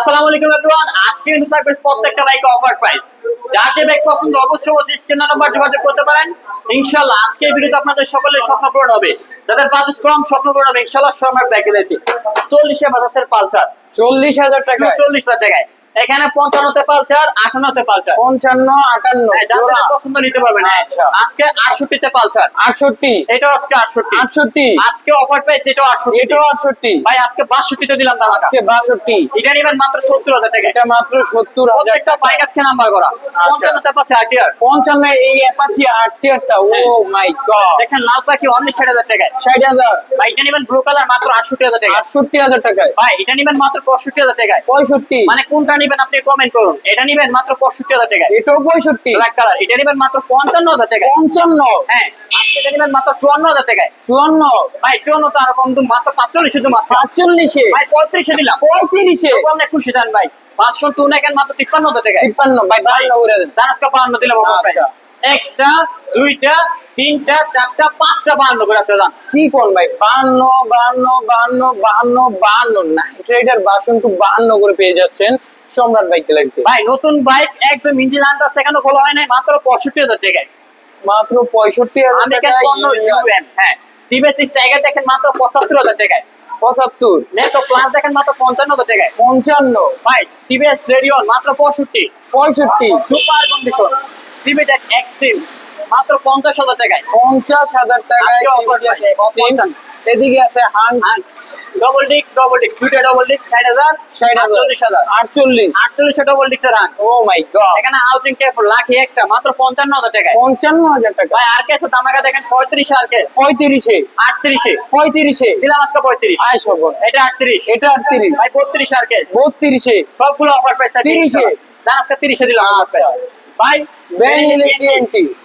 আসসালামু আলাইকুম এভরিওয়ান আজকে কিন্তু থাকবে প্রত্যেকটা বাইক অফার প্রাইস যার যে বাইক পছন্দ অবশ্যই অবশ্যই স্ক্রিন নাম্বার যোগাযোগ করতে পারেন। ইনশাআল্লাহ আজকে এই ভিডিওতে আপনাদের সকলের স্বপ্ন পূরণ হবে। যাদের বাজেট কম স্বপ্ন পূরণ হবে। ইনশাআল্লাহ সময় ব্যাকে দিতে চল্লিশে বাজাসের পালসার। চল্লিশ হাজার টাকা চল্লিশ হাজার টাকায়। এখানে পঞ্চান্নতে পালসার আটান্নতে পালসার। পঞ্চান্ন আটান্ন হ্যাঁ, পছন্দ নিতে পারবেন। হ্যাঁ। আচ্ছা। আজকে আটষট্টিতে পালসার। আটষট্টি। এটা আজকে আটষট্টি। আটষট্টি। আজকে অফার প্রাইস এটাও আটষট্টি। এটাও আটষট্টি। ভাই আজকে বাষট্টিতে দিলাম দামাটা আজকে বাষট্টি। এটা নিবেন মাত্র সত্তর হাজার টাকা। এটা মাত্র সত্তর হাজার প্রত্যেকটা বাইক আজকে নাম্বার করা। পঞ্চান্নতে পাচ্ছে আটিয়ার পঞ্চান্ন এই অ্যাপাচি আটটিয়ারটা ও মাই গড দেখেন লাল পাখি অনলি ষাট হাজার টাকায়। ষাট হাজার। ভাই এটা নিবেন ব্লু কালার মাত্র আটষট্টি হাজার টাকা আটষট্টি হাজার টাকায়। ভাই এটা নিবেন মাত্র পঁয়ষট্টি হাজার টাকায়। পঁয়ষট্টি। মানে কোনটা নিবেন আপনি কমেন্ট করুন। এটা নিবেন মাত্র পঁয়ষট্টি হাজার টাকায়। এটাও পঁয়ষট্টি? ব্ল্যাক কালার এটা নিবেন মাত্র পঞ্চান্ন হাজার টাকায়। পঞ্চান্ন? হ্যাঁ। আজকে এটা নিবেন মাত্র চুয়ান্ন হাজার টাকায়। চুয়ান্ন? ভাই চুয়ান্ন তো আর কম মাত্র পাঁচচল্লিশ শুধু মাত্র সাতচল্লিশে ভাই পঁয়ত্রিশে দিলাম। পঁয়ত্রিশে? আপনি খুশি দেন ভাই। পাঁচশো টু নেকেন মাত্র তিপ্পান্ন হাজার টাকায়। তিপ্পান্ন। ভাই বান্ন করে দেন। আজকে বাহান্ন দিলাম আমার আচ্ছা। একটা দুইটা তিনটা চারটা পাঁচটা বাহান্ন করে কি কোন ভাই? বান্ন বান্ন বান্ন বান্ন বান্ন না ট্রেডার বাসন টু বান্ন করে পেয়ে যাচ্ছেন। সম্রাট বাইক গ্যালারিতে ভাই নতুন বাইক একদম ইঞ্জিন আনটা সেখানে খোলা হয় নাই মাত্র পঁয়ষট্টি হাজার টাকায়। মাত্র পঁয়ষট্টি হাজার হ্যাঁ টিভিএস টাইগার দেখেন মাত্র পঁচাত্তর হাজার টাকায়। পঁচাত্তর। নেটো প্লাস দেখেন মাত্র পঞ্চান্ন হাজার টাকায়। পঞ্চান্ন। ভাই টিভিএস রেডিয়ন মাত্র পঁয়ষট্টি। পঁয়ষট্টি। সুপার কন্ডিশন টিভিটেক এক্সট্রিম মাত্র পঞ্চাশ হাজার টাকায়। পঞ্চাশ হাজার টাকায়। এদিকে আছে হান ডবল ডিস্ক ডবল ডিস্ক দুইটা ডবল ডিস্ক ষাট হাজার ষাট আটচল্লিশ হাজার। আটচল্লিশ। আটচল্লিশে ডবল ডিস্কের হান ও মাই গড এখানে হাউজিং ক্যাপ লাখে একটা মাত্র পঞ্চান্ন হাজার টাকায়। পঞ্চান্ন হাজার টাকা। ভাই আর কেসে দামাকা দেখেন পঁয়ত্রিশ আর কেস। পঁয়ত্রিশে। আটত্রিশে। পঁয়ত্রিশে। দিলাম আজকে পঁয়ত্রিশ। আয় সবন এটা আটত্রিশ। এটা আটত্রিশ। ভাই বত্রিশ আর কেস। বত্রিশে। সবগুলো অফার প্রাইস তিরিশে। দান তিরিশে দিলাম আচ্ছা। ভাই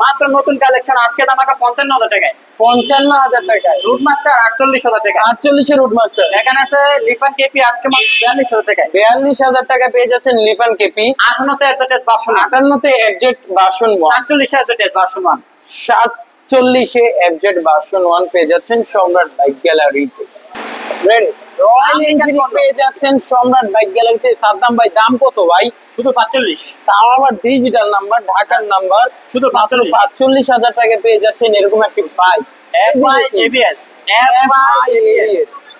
মাত্র নতুন কালেকশন আজকে দামাকা পঞ্চান্ন হাজার টাকায়। পঞ্চান্ন হাজার টাকায়। রুট মাস্টার আটচল্লিশ হাজার টাকা আটচল্লিশে রুট মাস্টার এখানে আছে লিফান কেপি আজকে মাত্র বিয়াল্লিশ হাজার টাকায়। বিয়াল্লিশ হাজার টাকা পেয়ে যাচ্ছেন লিফান কেপি আটান্নতে সাতচল্লিশে ভার্সন ওয়ান পেয়ে যাচ্ছেন সম্রাট বাইক গ্যালারিতে রয়্যাল এনফিল্ড পেয়ে যাচ্ছেন সম্রাট বাইক গ্যালারিতে। সাদ্দাম ভাই দাম কত ভাই? শুধু পাঁচচল্লিশ। তাও আবার ডিজিটাল নাম্বার ঢাকার নাম্বার শুধু মাত্র পাঁচচল্লিশ। হাজার টাকা পেয়ে যাচ্ছেন এরকম একটি বাইক এবিএস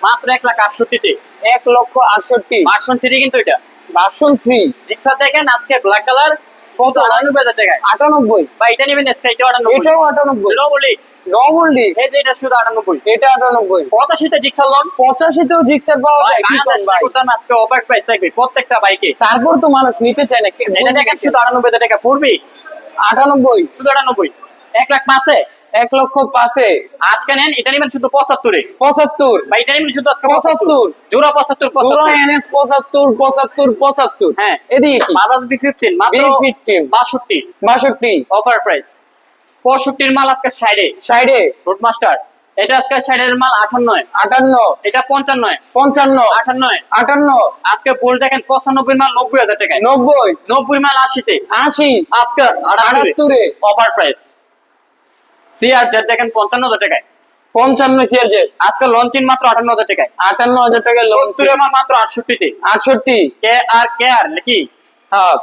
মাত্র এক লাখ আটষট্টিতে। এক লক্ষ আটষট্টি। ভার্সন থ্রি কিন্তু এটা। ভার্সন থ্রি জিক্সা দেখেন আজকে ব্ল্যাক কালার কত? আটানব্বই হাজার টাকায়। আটানব্বই? বা এটা নেবেন আটানব্বই। এটাও আটানব্বই। ডবল এক্স ডবল ডি এই যে এটা শুধু আটানব্বই। এটা আটানব্বই। পঁচাশিতে জিক্সা লোন পঁচাশিতেও জিক্সার পাওয়া যায় কি কম ভাই? আজকে অফার প্রাইস থাকবে প্রত্যেকটা বাইকে তারপর তো মানুষ নিতে চায় না এটা দেখেন শুধু আটানব্বই টাকা পড়বি আটানব্বই। শুধু আটানব্বই। এক লাখ পাঁচে? এক লক্ষ পাঁচে। আজকে নেন এটা নেবেন শুধু পঁচাত্তরে। পঁচাত্তর। বা এটা নেবেন শুধু পঁচাত্তর। জোড়া পঁচাত্তর পঁচাত্তর। এনএস পঁচাত্তর পঁচাত্তর পঁচাত্তর। হ্যাঁ। এদিকে বাজাজ বি ফিফটিন মাত্র ফিফটিন। বাষট্টি। বাষট্টি। অফার প্রাইস পঁয়ষট্টির মাল আজকে সাইডে সাইডে রোড মাস্টার এটা আজকে সাইডের মাল আঠান্ন আটান্ন। এটা পঞ্চান্ন পঞ্চান্ন। আটান্ন আটান্ন। আজকে বল দেখেন পঁচানব্বই মাল নব্বই হাজার টাকায়। নব্বই। নব্বই মাল আশিতে। আশি। আজকে আটাত্তরে। অফার প্রাইস সিআর জেড দেখেন পঞ্চান্ন হাজার টাকায়। পঞ্চান্ন সিয়াজে আজকে লঞ্চিন মাত্র আটান্ন হাজার টাকায় আটান্ন হাজার টাকা লঞ্চ সত্তরে মাত্র আটষট্টিতে। আটষট্টি। কে আর কে আর নাকি? হ্যাঁ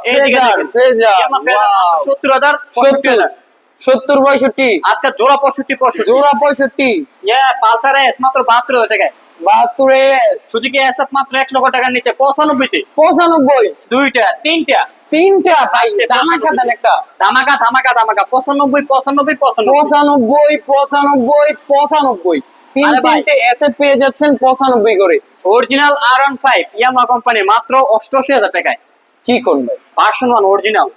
আমার সত্তর হাজার পঁয়ষট্টি সত্তর সত্তর পঁয়ষট্টি। আজকে জোড়া পঁয়ষট্টি পঁয়ষট্টি। জোড়া পঁয়ষট্টি। পালসার এস মাত্র বাহাত্তর হাজার টাকায়। বাহাত্তরে। সুজুকি মাত্র এক লক্ষ টাকার নিচে পঁচানব্বইতে। পঁচানব্বই। দুইটা তিনটা। তিনটা ভাই দামাকা দেন একটা। ধামাকা ধামাকা ধামাকা পঁচানব্বই পঁচানব্বই পঁচানব্বই। পঁচানব্বই পঁচানব্বই পঁচানব্বই। তিন তিনটে পেয়ে যাচ্ছেন পঁচানব্বই করে। Original R one five Yamaha company মাত্র অষ্টআশি হাজার টাকায়। কি করবে ভার্সন ওয়ান অরিজিনাল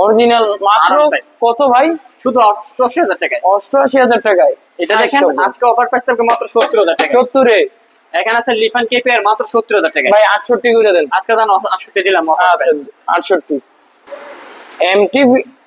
অরিজিনাল মাত্র কত ভাই? শুধু অষ্টআশি হাজার টাকায়। অষ্টআশি হাজার টাকায়। এটা দেখেন আজকে অফার প্রাইস থাকবে মাত্র সত্তর হাজার টাকা সত্তরে? এখানে আছে লিফান কেপি আর মাত্র সত্তর হাজার টাকা ভাই আটষট্টি করে দেন। আজকে দাম আটষট্টি দিলাম আচ্ছা। আটষট্টি। এমটি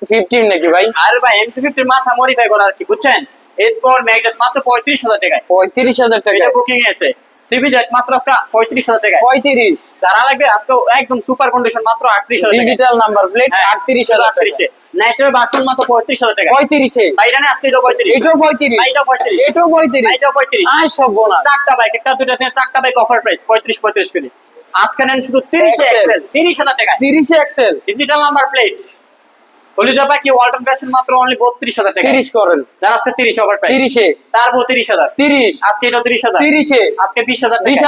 ফিফটিন নাকি ভাই? আর ভাই এমটি ফিফটির মাথা মডিফাই করা আর কি বুঝছেন? এস পাওয়ার ম্যাগনেট মাত্র পঁয়ত্রিশ হাজার টাকায়। পঁয়ত্রিশ হাজার টাকা বুকিং আছে। সিবি জেট মাত্র আজকে পঁয়ত্রিশ হাজার টাকায়। পঁয়ত্রিশ। যারা লাগবে আজকে একদম সুপার কন্ডিশন মাত্র আটত্রিশ হাজার ডিজিটাল নাম্বার প্লেট আটত্রিশ হাজার টাকা আটত্রিশে। নাইটের বাসন মাত্র পঁয়ত্রিশ হাজার টাকা পঁয়ত্রিশে। বাইরে আজকে এটা পঁয়ত্রিশ। এটাও পঁয়ত্রিশ। এইটাও পঁয়ত্রিশ। এটাও পঁয়ত্রিশ। এইটাও পঁয়ত্রিশ। আয় সব বোনা চারটা বাইক একটা দুটা চারটা বাইক অফার প্রাইস পঁয়ত্রিশ পঁয়ত্রিশ করে। আজকে নেন শুধু তিরিশে এক্সেল তিরিশ হাজার টাকায়। তিরিশে excel digital number plate holiday পাখি ওয়ালটন ফ্যাশন মাত্র অনলি বত্রিশ হাজার টাকা? তিরিশ করেন। যার আজকে তিরিশ ওভার প্রাইস তিরিশে। তারপর তিরিশ হাজার। তিরিশ। আজকে এটা তিরিশ হাজার। তিরিশে। আজকে বিশ হাজার বিশ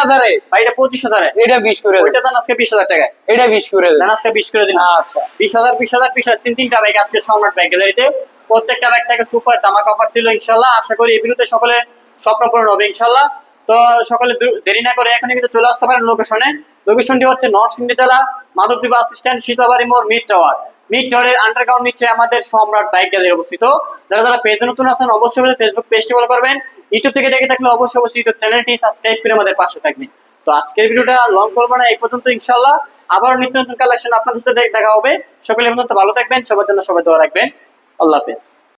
ভাই এটা পঁচিশ হাজারে। এটা বিশ করে ওইটা দেন দেন আজকে বিশ হাজার এটা বিশ করে দেন। দেন আজকে বিশ করে দিন। আচ্ছা। বিশ হাজার বিশ হাজার বিশ হাজার। তিন তিনটা ব্যাগ আজকে সম্রাট ব্যাগ গ্যালারিতে প্রত্যেকটা থেকে সুপার দামাক অফার ছিল ইনশাল্লাহ। আশা করি এই সকলে স্বপ্ন পূরণ হবে ইনশাল্লাহ। তো সকলে দেরি না করে এখনই কিন্তু চলে আসতে পারেন লোকেশনে লোকেশনটি হচ্ছে নর্থ সিন্ধি জেলা মাধবদী বাস স্ট্যান্ড সীতাবাড়ি মোড় মিড টাওয়ার মিড টাওয়ারের আন্ডারগ্রাউন্ড নিচে আমাদের সম্রাট বাইক গ্যালারি অবস্থিত। যারা যারা পেজে নতুন আছেন, অবশ্যই ফেসবুক পেজটি ফলো করবেন। ইউটিউব থেকে দেখে থাকলে অবশ্যই অবশ্যই ইউটিউব চ্যানেলটি সাবস্ক্রাইব করে আমাদের পাশে থাকবেন। তো আজকের ভিডিওটা লং করব না, এই পর্যন্ত ইনশাল্লাহ আবার নিত্য নতুন কালেকশন আপনাদের সাথে দেখা হবে। সকলে পর্যন্ত ভালো থাকবেন, সবার জন্য সবাই দোয়া রাখবেন। আল্লাহ হাফেজ।